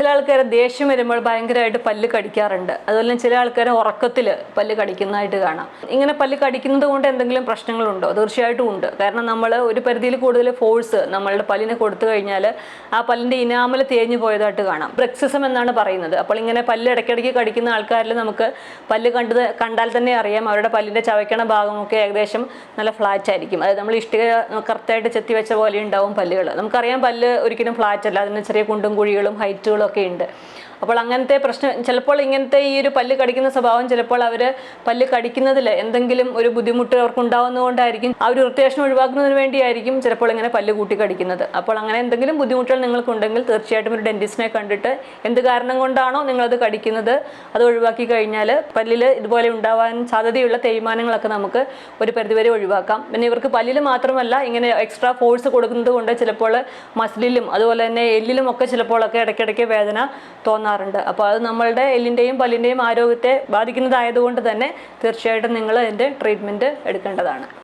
ചില ആൾക്കാർ ദേഷ്യം വരുമ്പോൾ ഭയങ്കരമായിട്ട് പല്ല് കടിക്കാറുണ്ട്. അതുപോലെ ചില ആൾക്കാരെ ഉറക്കത്തിൽ പല്ല് കടിക്കുന്നതായിട്ട് കാണാം. ഇങ്ങനെ പല്ല് കടിക്കുന്നത് കൊണ്ട് എന്തെങ്കിലും പ്രശ്നങ്ങളുണ്ടോ? തീർച്ചയായിട്ടും ഉണ്ട്. കാരണം നമ്മൾ ഒരു പരിധിയിൽ കൂടുതൽ ഫോഴ്സ് നമ്മളുടെ പല്ലിന് കൊടുത്തു കഴിഞ്ഞാൽ ആ പല്ലിന്റെ ഇനാമൽ തേഞ്ഞു പോയതായിട്ട് കാണാം. ബ്രക്സിസം എന്നാണ് പറയുന്നത്. അപ്പോൾ ഇങ്ങനെ പല്ല് ഇടയ്ക്കിടയ്ക്ക് കടിക്കുന്ന ആൾക്കാരിൽ നമുക്ക് പല്ല് കണ്ടത് കണ്ടാൽ തന്നെ അറിയാം. അവരുടെ പല്ലിന്റെ ചവയ്ക്കണ ഭാഗമൊക്കെ ഏകദേശം നല്ല ഫ്ലാറ്റ് ആയിരിക്കും. അതായത് നമ്മൾ ഇഷ്ടിക കറക്റ്റായിട്ട് ചെത്തി വെച്ച പോലെ ഉണ്ടാവും പല്ലുകൾ നമുക്കറിയാം പല്ല് ഒരിക്കലും ഫ്ലാറ്റ് അല്ല. അതിന് ചെറിയ കുണ്ടും കുഴികളും ഹൈറ്റുകളും ഒക്കെ ഉണ്ട്. അപ്പോൾ അങ്ങനത്തെ പ്രശ്നം ചിലപ്പോൾ ഇങ്ങനത്തെ ഈ ഒരു പല്ല് കടിക്കുന്ന സ്വഭാവം ചിലപ്പോൾ അവർ പല്ല് കടിക്കുന്നതിൽ എന്തെങ്കിലും ഒരു ബുദ്ധിമുട്ട് അവർക്ക് ഉണ്ടാവുന്നതുകൊണ്ടായിരിക്കും ആ ഒരു ഇറിറ്റേഷൻ ഒഴിവാക്കുന്നതിന് വേണ്ടിയായിരിക്കും ചിലപ്പോൾ ഇങ്ങനെ പല്ല് കൂട്ടി കടിക്കുന്നത്. അപ്പോൾ അങ്ങനെ എന്തെങ്കിലും ബുദ്ധിമുട്ടുകൾ നിങ്ങൾക്കുണ്ടെങ്കിൽ തീർച്ചയായിട്ടും ഒരു ഡെന്റിസ്റ്റിനെ കണ്ടിട്ട് എന്ത് കാരണം കൊണ്ടാണോ നിങ്ങളത് കടിക്കുന്നത് അത് ഒഴിവാക്കി കഴിഞ്ഞാൽ പല്ലിൽ ഇതുപോലെ ഉണ്ടാവാൻ സാധ്യതയുള്ള തേയ്മാനങ്ങളൊക്കെ നമുക്ക് ഒരു പരിധിവരെ ഒഴിവാക്കാം. പിന്നെ ഇവർക്ക് പല്ലിൽ മാത്രമല്ല ഇങ്ങനെ എക്സ്ട്രാ ഫോഴ്സ് കൊടുക്കുന്നത് കൊണ്ട് ചിലപ്പോൾ മസിലിലും അതുപോലെ തന്നെ എല്ലിലും ഒക്കെ ചിലപ്പോഴൊക്കെ ഇടയ്ക്കിടയ്ക്ക് വേദന തോന്നാറുണ്ട് അപ്പോൾ അത് നമ്മളുടെ എല്ലിന്റെയും പല്ലിന്റെയും ആരോഗ്യത്തെ ബാധിക്കുന്നതായതുകൊണ്ട് തന്നെ തീർച്ചയായിട്ടും നിങ്ങൾ അതിന്റെ ട്രീറ്റ്മെന്റ് എടുക്കേണ്ടതാണ്.